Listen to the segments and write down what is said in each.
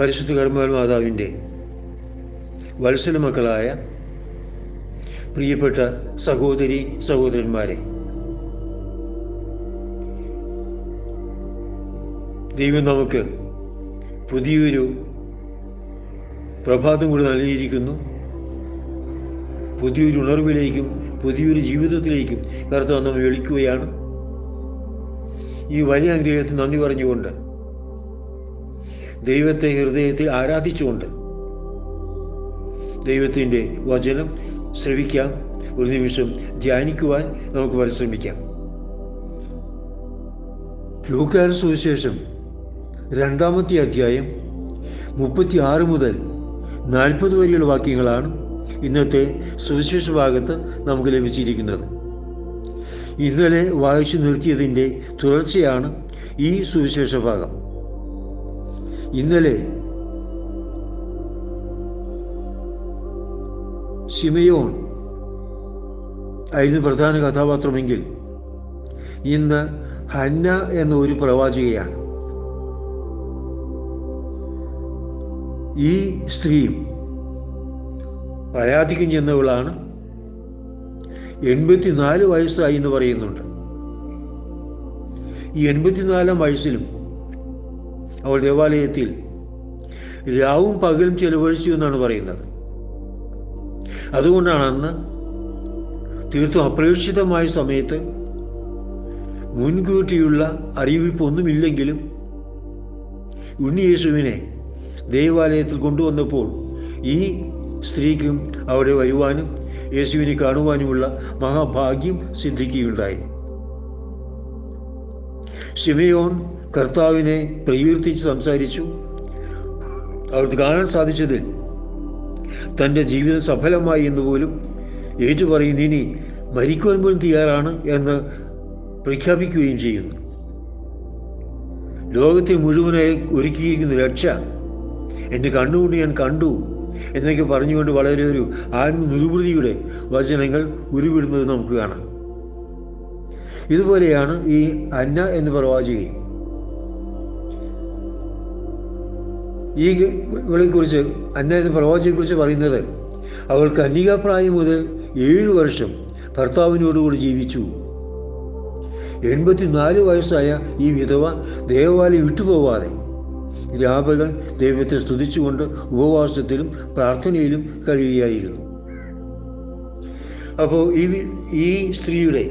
പരിശുദ്ധ കർമ്മൽ മാതാവിന്റെ വത്സല മക്കളായ പ്രിയപ്പെട്ട സഹോദരി സഹോദരന്മാരെ ദൈവം നമുക്ക് പുതിയൊരു പ്രഭാതം കൂടി നൽകിയിരിക്കുന്നു. പുതിയൊരു ഉണർവിലേക്കും പുതിയൊരു ജീവിതത്തിലേക്കും കർത്താവ് നമ്മൾ വിളിക്കുകയാണ്. ഈ വലിയ അനുഗ്രഹത്തിന് നന്ദി പറഞ്ഞുകൊണ്ട് ദൈവത്തെ ഹൃദയത്തിൽ ആരാധിച്ചുകൊണ്ട് ദൈവത്തിന്റെ വചനം ശ്രവിക്കാം. ഒരു നിമിഷം ധ്യാനിക്കുവാൻ നമുക്ക് പരിശ്രമിക്കാം. ലൂക്കാര സുവിശേഷം രണ്ടാമത്തെ അധ്യായം മുപ്പത്തി ആറ് മുതൽ നാൽപ്പത് വരെയുള്ള വാക്യങ്ങളാണ് ഇന്നത്തെ സുവിശേഷ ഭാഗത്ത് നമുക്ക് ലഭിച്ചിരിക്കുന്നത്. ഇന്നലെ വായിച്ചു നിർത്തിയതിന്റെ തുടർച്ചയാണ് ഈ സുവിശേഷ ഭാഗം. ഇന്നലെ സിമയോൺ ആയിരുന്നു പ്രധാന കഥാപാത്രമെങ്കിൽ ഇന്ന് ഹന്ന എന്ന ഒരു പ്രവാചകയാണ്. ഈ സ്ത്രീയും പ്രയാധികം ചെന്നവളാണ്. എൺപത്തിനാല് വയസ്സായി എന്ന് പറയുന്നുണ്ട്. ഈ എൺപത്തിനാലാം വയസ്സിലും അവൾ ദേവാലയത്തിൽ രാവും പകലും ചെലവഴിച്ചു എന്നാണ് പറയുന്നത്. അതുകൊണ്ടാണ് അന്ന് തീർത്തും അപ്രതീക്ഷിതമായ സമയത്ത് മുൻകൂട്ടിയുള്ള അറിയിപ്പൊന്നുമില്ലെങ്കിലും ഉണ്ണിയേശുവിനെ ദേവാലയത്തിൽ കൊണ്ടുവന്നപ്പോൾ ഈ സ്ത്രീക്കും അവിടെ വരുവാനും യേശുവിനെ കാണുവാനുമുള്ള മഹാഭാഗ്യം സിദ്ധിക്കുകയുണ്ടായി. ശിമയോൻ കർത്താവിനെ പ്രകീർത്തിച്ച് സംസാരിച്ചു. അവർക്ക് കാണാൻ സാധിച്ചതിൽ തന്റെ ജീവിതം സഫലമായി എന്ന് പോലും ഏറ്റുപറയുന്ന ഇനി മരിക്കുവാൻ പോലും തയ്യാറാണ് എന്ന് പ്രഖ്യാപിക്കുകയും ചെയ്യുന്നു. ലോകത്തെ മുഴുവനായി ഒരുക്കിയിരിക്കുന്ന രക്ഷ എന്റെ കണ്ണുകൊണ്ട് ഞാൻ കണ്ടു എന്നൊക്കെ പറഞ്ഞുകൊണ്ട് വളരെ ഒരു ആത്മനിർവൃതിയുടെ വചനങ്ങൾ ഉരുവിടുന്നത് നമുക്ക് കാണാം. ഇതുപോലെയാണ് ഈ അന്ന എന്ന് പ്രവാചകയും ഈ ഇവളെക്കുറിച്ച് അന്നേ പ്രവാചിയെ കുറിച്ച് പറയുന്നത് അവൾക്ക് കന്യകാപ്രായം മുതൽ ഏഴു വർഷം ഭർത്താവിനോടുകൂടി ജീവിച്ചു. എൺപത്തിനാല് വയസ്സായ ഈ വിധവ ദേവാലയം വിട്ടുപോവാതെ രാപകൾ ദൈവത്തെ സ്തുതിച്ചുകൊണ്ട് ഉപവാസത്തിലും പ്രാർത്ഥനയിലും കഴിയുകയായിരുന്നു. അപ്പോൾ ഈ ഈ സ്ത്രീയുടെ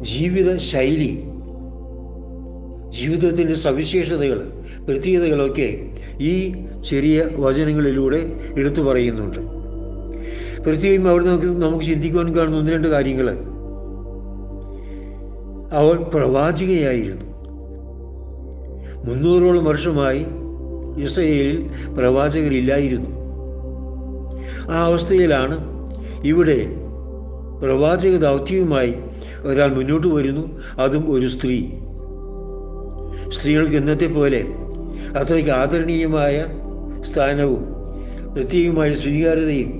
ജീവിത ശൈലി ജീവിതത്തിന്റെ സവിശേഷതകൾ പ്രത്യേകതകളൊക്കെ ഈ ചെറിയ വചനങ്ങളിലൂടെ എടുത്തു പറയുന്നുണ്ട്. പ്രത്യേകം അവിടെ നമുക്ക് നമുക്ക് ചിന്തിക്കുവാൻ കാണുന്ന ഒന്ന് രണ്ട് കാര്യങ്ങൾ. അവൾ പ്രവാചികയായിരുന്നു. മുന്നൂറോളം വർഷമായി ഇസ്രയേലിൽ പ്രവാചകരില്ലായിരുന്നു. ആ അവസ്ഥയിലാണ് ഇവിടെ പ്രവാചക ദൗത്യവുമായി ഒരാൾ മുന്നോട്ട് വരുന്നു. അതും ഒരു സ്ത്രീ. സ്ത്രീകൾക്ക് ഇന്നത്തെ പോലെ അത്രയ്ക്ക് ആദരണീയമായ സ്ഥാനവും പ്രത്യേകമായ സ്വീകാര്യതയും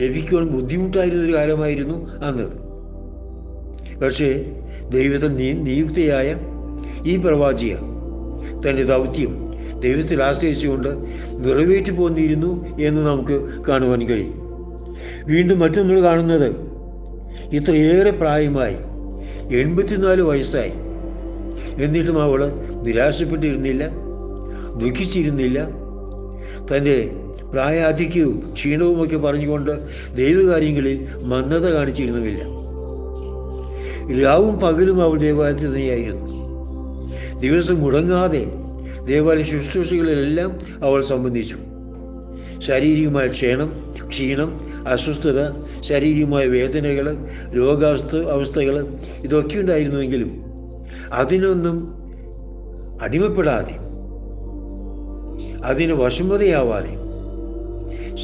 ലഭിക്കുവാൻ ബുദ്ധിമുട്ടായിരുന്നൊരു കാലമായിരുന്നു അന്നത് പക്ഷേ ദൈവത്തിൽ നിയുക്തയായ ഈ പ്രവാചിയ തന്റെ ദൗത്യം ദൈവത്തിൽ ആശ്രയിച്ചുകൊണ്ട് നിറവേറ്റി പോന്നിരുന്നു എന്ന് നമുക്ക് കാണുവാൻ കഴിയും. വീണ്ടും മറ്റൊന്ന് കാണുന്നത് ഇത്രയേറെ പ്രായമായി എൺപത്തിനാല് വയസ്സായി എന്നിട്ടും അവൾ നിരാശപ്പെട്ടിരുന്നില്ല ദുഃഖിച്ചിരുന്നില്ല. തന്റെ പ്രായാധിക്യവും ക്ഷീണവുമൊക്കെ പറഞ്ഞുകൊണ്ട് ദൈവകാര്യങ്ങളിൽ മന്ദത കാണിച്ചിരുന്നുമില്ല. രാവും പകലും അവൾ ദേവാലയത്തിൽ തന്നെയായിരുന്നു. ദിവസം മുടങ്ങാതെ ദേവാലയ ശുശ്രൂഷകളിലെല്ലാം അവൾ സംബന്ധിച്ചു. ശാരീരികമായ ക്ഷീണം ക്ഷീണം അസ്വസ്ഥത ശാരീരികമായ വേദനകൾ രോഗാവസ്ഥ അവസ്ഥകൾ ഇതൊക്കെ ഉണ്ടായിരുന്നുവെങ്കിലും അതിനൊന്നും അടിമപ്പെടാതെ അതിന് വശമതയാവാതെ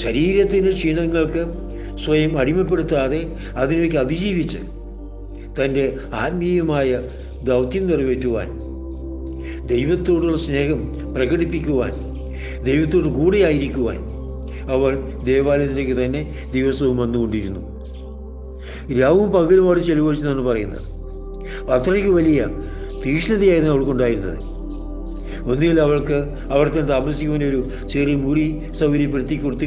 ശരീരത്തിന്റെ ക്ഷീണങ്ങൾക്ക് സ്വയം അടിമപ്പെടുത്താതെ അതിലേക്ക് അതിജീവിച്ച് തന്റെ ആത്മീയമായ ദൗത്യം നിറവേറ്റുവാൻ ദൈവത്തോടുള്ള സ്നേഹം പ്രകടിപ്പിക്കുവാൻ ദൈവത്തോട് കൂടെയായിരിക്കുവാൻ അവൾ ദേവാലയത്തിലേക്ക് തന്നെ ദിവസവും വന്നുകൊണ്ടിരുന്നു. രാവും പകലുമാണ് ചെലവഴിച്ചെന്നാണ് പറയുന്നത്. അത്രയ്ക്ക് വലിയ തീക്ഷ്ണതയായിരുന്നു അവൾക്കുണ്ടായിരുന്നത് ഒന്നുകിൽ അവൾക്ക് അവിടുത്തെ താമസിക്കുന്ന ഒരു ചെറിയ മുറി സൗകര്യപ്പെടുത്തി കൊടുത്ത്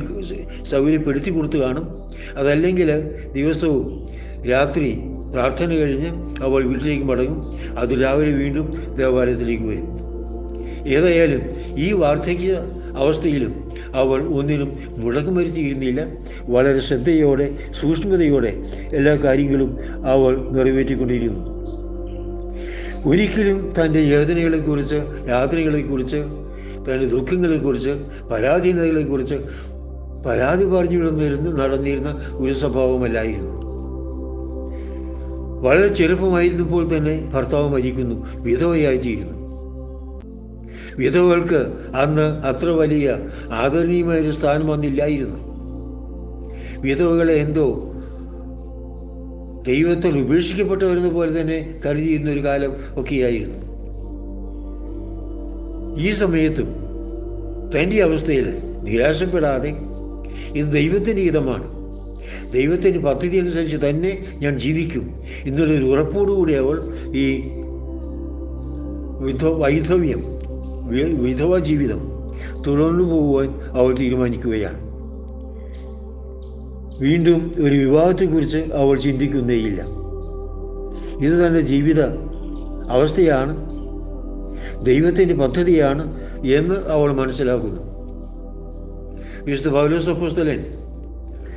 സൗകര്യപ്പെടുത്തി കൊടുത്തു കാണും. അതല്ലെങ്കിൽ ദിവസവും രാത്രി പ്രാർത്ഥന കഴിഞ്ഞ് അവൾ വീട്ടിലേക്ക് മടങ്ങും. അത് രാവിലെ വീണ്ടും ദേവാലയത്തിലേക്ക് വരും. ഏതായാലും ഈ വാർദ്ധക്യ അവസ്ഥയിലും അവൾ ഒന്നിനും മുടക്കം വരുത്തിയിരുന്നില്ല. വളരെ ശ്രദ്ധയോടെ സൂക്ഷ്മതയോടെ എല്ലാ കാര്യങ്ങളും അവൾ നിറവേറ്റിക്കൊണ്ടിരുന്നു. ഒരിക്കലും തന്റെ വേദനകളെക്കുറിച്ച് യാത്രകളെക്കുറിച്ച് തന്റെ ദുഃഖങ്ങളെക്കുറിച്ച് പരാധീനതകളെക്കുറിച്ച് പരാതി പറഞ്ഞു വിടുന്നിരുന്നു നടന്നിരുന്ന ഒരു സ്വഭാവമല്ലായിരുന്നു. വളരെ ചെറുപ്പമായിരുന്നപ്പോൾ തന്നെ ഭർത്താവ് മരിക്കുന്നു വിധവയായിത്തീരുന്നു വിധവകൾക്ക് അന്ന് അത്ര വലിയ ആദരണീയമായൊരു സ്ഥാനം അന്നില്ലായിരുന്നു വിധവകളെ എന്തോ ദൈവത്തിൽ ഉപേക്ഷിക്കപ്പെട്ടവരെന്ന പോലെ തന്നെ കരുതിയിരുന്ന ഒരു കാലം ഒക്കെയായിരുന്നു. ഈ സമയത്തും തന്റെ അവസ്ഥയിൽ നിരാശപ്പെടാതെ ഇത് ദൈവത്തിന്റെ ഹിതമാണ്. ദൈവത്തിന്റെ പദ്ധതി അനുസരിച്ച് തന്നെ ഞാൻ ജീവിക്കും എന്നുള്ളൊരു ഉറപ്പോടുകൂടി അവൾ ഈ വിധ വൈധവ്യം വിധവ ജീവിതം തുടർന്നു പോകുവാൻ അവൾ തീരുമാനിക്കുകയാണ്. വീണ്ടും ഒരു വിവാഹത്തെക്കുറിച്ച് അവൾ ചിന്തിക്കുന്നേയില്ല. ഇത് തന്റെ ജീവിത അവസ്ഥയാണ് ദൈവത്തിന്റെ പദ്ധതിയാണ് എന്ന് അവൾ മനസ്സിലാക്കുന്നു. വിശുദ്ധ പൗലോസപ്പുസ്തലൻ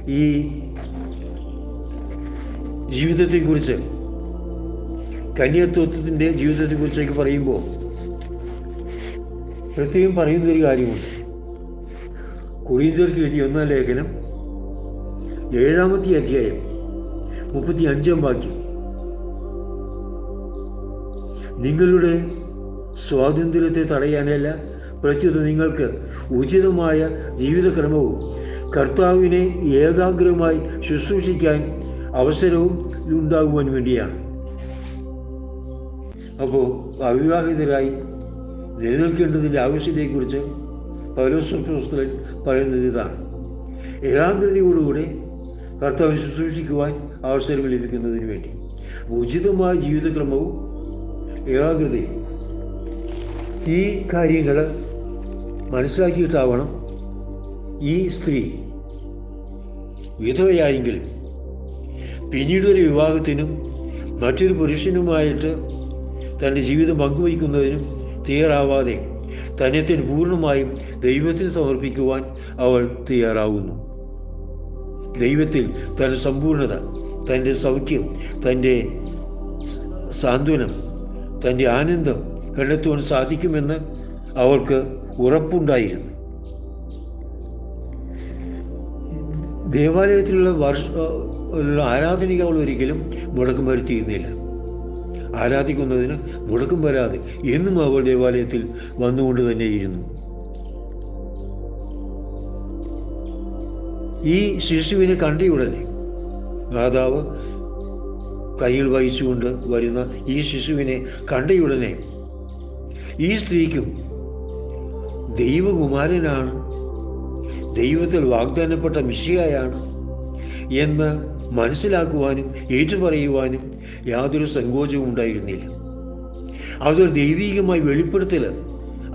ഈ ജീവിതത്തെക്കുറിച്ച് കന്യത്വത്തിന്റെ ജീവിതത്തെക്കുറിച്ചൊക്കെ പറയുമ്പോൾ പ്രത്യേകം പറയുന്നൊരു കാര്യമുണ്ട്. കുറീന്തർക്ക് എഴുതിയ ഒന്നാം ലേഖനം ഏഴാമത്തെ അധ്യായം മുപ്പത്തി അഞ്ചാം വാക്യം. നിങ്ങളുടെ സ്വാതന്ത്ര്യത്തെ തടയാനല്ല പ്രത്യുത നിങ്ങൾക്ക് ഉചിതമായ ജീവിതക്രമവും കർത്താവിനെ ഏകാഗ്രമായി ശുശ്രൂഷിക്കാൻ അവസരവും ഉണ്ടാകുവാൻ വേണ്ടിയാണ്. അപ്പോൾ അവിവാഹിതരായി നിലനിൽക്കേണ്ടതിന്റെ ആവശ്യത്തെക്കുറിച്ച് പൗലോസ്വസ്ഥലൻ പറയുന്നത് ഇതാണ്. ഏകാഗ്രതയോടുകൂടി കർത്താവിനെ ശുശ്രൂഷിക്കുവാൻ അവസരം ലഭിക്കുന്നതിന് വേണ്ടി. ഉചിതമായ ജീവിതക്രമവും ഏകാഗ്രതയും ഈ കാര്യങ്ങൾ മനസ്സിലാക്കിയിട്ടാവണം ഈ സ്ത്രീ വിധവയായെങ്കിലും പിന്നീട് ഒരു വിവാഹത്തിനും മറ്റൊരു പുരുഷനുമായിട്ട് തന്റെ ജീവിതം പങ്കുവയ്ക്കുന്നതിനും തയ്യാറാവാതെ തന്നെ പൂർണമായും ദൈവത്തിന് സമർപ്പിക്കുവാൻ അവൾ തയ്യാറാവുന്നു. ദൈവത്തിൽ തന്റെ സമ്പൂർണത തന്റെ സൗഖ്യം തന്റെ സാന്ത്വനം തന്റെ ആനന്ദം കണ്ടെത്തുവാൻ സാധിക്കുമെന്ന് അവർക്ക് ഉറപ്പുണ്ടായിരുന്നു. ദേവാലയത്തിലുള്ള വർഷ ആരാധനയ്ക്ക് അവൾ ഒരിക്കലും മുടക്കം വരുത്തിയിരുന്നില്ല. ആരാധിക്കുന്നതിന് മുടക്കം വരാതെ എന്നും അവൾ ദേവാലയത്തിൽ വന്നുകൊണ്ട് തന്നെയിരുന്നു. ഈ ശിശുവിനെ കണ്ടിയുടനെ മാതാവ് കയ്യിൽ വഹിച്ചുകൊണ്ട് വരുന്ന ഈ ശിശുവിനെ കണ്ടിയുടനെ ഈ സ്ത്രീക്കും ദൈവകുമാരനാണ്. ദൈവത്തിൽ വാഗ്ദാനപ്പെട്ട മിശിയായാണ് എന്ന് മനസ്സിലാക്കുവാനും ഏറ്റുപറയുവാനും യാതൊരു സങ്കോചവും ഉണ്ടായിരുന്നില്ല. അതൊരു ദൈവീകമായി വെളിപ്പെടുത്തൽ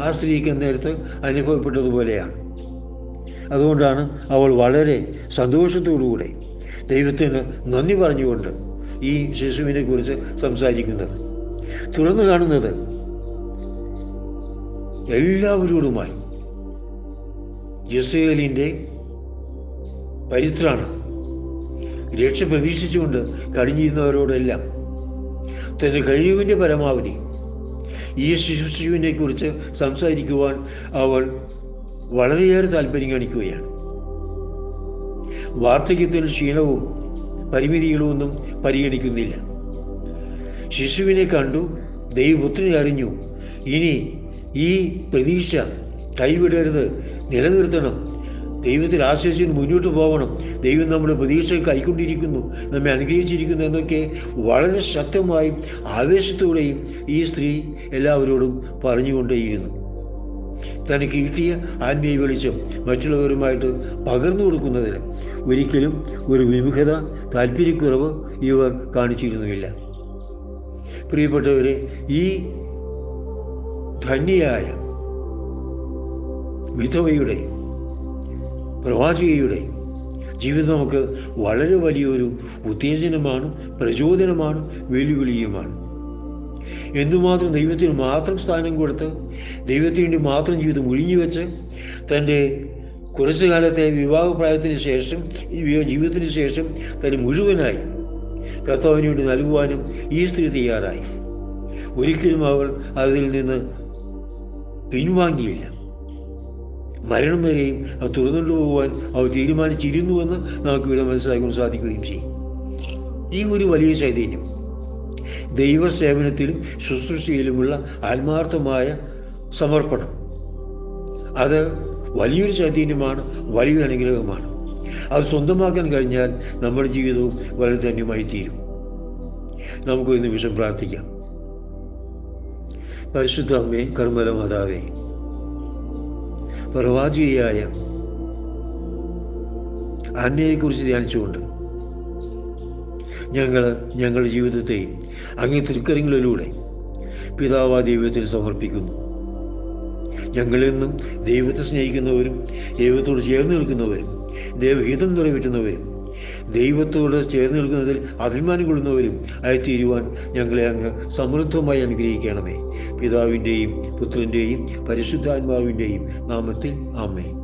ആ സ്ത്രീക്ക് നേരത്ത് അനുഭവപ്പെട്ടതുപോലെയാണ്. അതുകൊണ്ടാണ് അവൾ വളരെ സന്തോഷത്തോടുകൂടെ ദൈവത്തിന് നന്ദി പറഞ്ഞുകൊണ്ട് ഈ ശിശുവിനെ കുറിച്ച് സംസാരിക്കുന്നത്. തുറന്നു കാണുന്നത് എല്ലാവരോടുമായി ഇസ്രയേലിന്റെ പരിത്രാണ്. രക്ഷ പ്രതീക്ഷിച്ചുകൊണ്ട് കഴിഞ്ഞിരുന്നവരോടെല്ലാം തന്റെ കഴിവിന്റെ പരമാവധി ഈ ശിശുവിനെ കുറിച്ച് സംസാരിക്കുവാൻ അവൾ വളരെയേറെ താല്പര്യം കാണിക്കുകയാണ് വാർദ്ധക്യത്തിൽ ക്ഷീണവും പരിമിതികളൊന്നും പരിഗണിക്കുന്നില്ല. ശിശുവിനെ കണ്ടു ദൈവപുത്രനെ അറിഞ്ഞു ഇനി ഈ പ്രതീക്ഷ കൈവിടരുത് നിലനിർത്തണം. ദൈവത്തിൽ ആശ്രയിച്ച് മുന്നോട്ട് പോകണം ദൈവം നമ്മുടെ പ്രതീക്ഷ കൈക്കൊണ്ടിരിക്കുന്നു നമ്മെ അനുഗ്രഹിച്ചിരിക്കുന്നു എന്നൊക്കെ വളരെ ശക്തമായും ആവേശത്തോടെയും ഈ സ്ത്രീ എല്ലാവരോടും പറഞ്ഞുകൊണ്ടേയിരുന്നു. തനിക്ക് കിട്ടിയ ആത്മീയ വെളിച്ചം മറ്റുള്ളവരുമായിട്ട് പകർന്നു കൊടുക്കുന്നതിന് ഒരിക്കലും ഒരു വിമുഖത താല്പര്യക്കുറവ് ഇവർ കാണിച്ചിരുന്നുമില്ല. പ്രിയപ്പെട്ടവരെ ഈ ധന്യയായ വിധവയുടെ പ്രവാചികയുടെ ജീവിതം നമുക്ക് വളരെ വലിയൊരു ഉത്തേജനമാണ് പ്രചോദനമാണ് വെല്ലുവിളിയുമാണ്. എന്തുമാത്രം ദൈവത്തിന് മാത്രം സ്ഥാനം കൊടുത്ത് ദൈവത്തിന് വേണ്ടി മാത്രം ജീവിതം ഒഴിഞ്ഞു വെച്ച് തന്റെ കുറച്ചു കാലത്തെ വിവാഹപ്രായത്തിന് ശേഷം ജീവിതത്തിന് ശേഷം തന്നെ മുഴുവനായി കർത്താവിന് വേണ്ടി നൽകുവാനും ഈ സ്ത്രീ തയ്യാറായി. ഒരിക്കലും അവൾ അതിൽ നിന്ന് പിൻവാങ്ങിയില്ല. മരണം വരെയും അത് തുറന്നുകൊണ്ടു പോകുവാൻ അവർ തീരുമാനിച്ചിരുന്നുവെന്ന് നമുക്ക് ഇവിടെ മനസ്സിലാക്കാൻ സാധിക്കുകയും ചെയ്യും. ഈ ഒരു വലിയ ചൈതന്യം ദൈവസേവനത്തിലും ശുശ്രൂഷയിലുമുള്ള ആത്മാർത്ഥമായ സമർപ്പണം. അത് വലിയൊരു ചൈതന്യമാണ് വലിയൊരു അനുഗ്രഹമാണ്. അത് സ്വന്തമാക്കാൻ കഴിഞ്ഞാൽ നമ്മുടെ ജീവിതവും വളരെ ധന്യമായി തീരും. നമുക്ക് ഒരു നിമിഷം പ്രാർത്ഥിക്കാം. പരിശുദ്ധ അമ്മേ കർമ്മല മാതാവേ പ്രവാചിയായ അന്നയെക്കുറിച്ച് ധ്യാനിച്ചുകൊണ്ട് ഞങ്ങൾ ഞങ്ങളുടെ ജീവിതത്തെ അങ്ങേ തിരുക്കരങ്ങളിലൂടെ പിതാവാ ദൈവത്തിൽ സമർപ്പിക്കുന്നു. ഞങ്ങളെന്നും ദൈവത്തെ സ്നേഹിക്കുന്നവരും ദൈവത്തോട് ചേർന്ന് നിൽക്കുന്നവരും ദൈവഹിതം നിറവേറ്റുന്നവരും ദൈവത്തോട് ചേർന്ന് നിൽക്കുന്നതിൽ അഭിമാനം കൊള്ളുന്നവരും ആയിത്തീരുവാൻ ഞങ്ങളെ അങ്ങ് സമൃദ്ധമായി അനുഗ്രഹിക്കണമേ. പിതാവിന്റെയും പുത്രന്റെയും പരിശുദ്ധാത്മാവിന്റെയും നാമത്തിൽ ആമേ